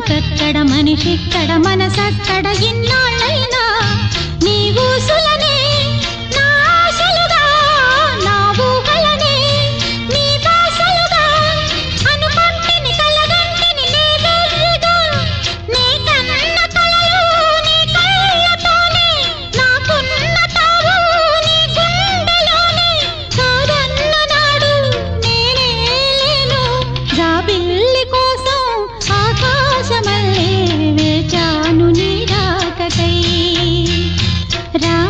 కట్టడ పలుకక్కడ మనిషిక్కడ మనసక్కడ ఇన్నాళ్ళైనా राम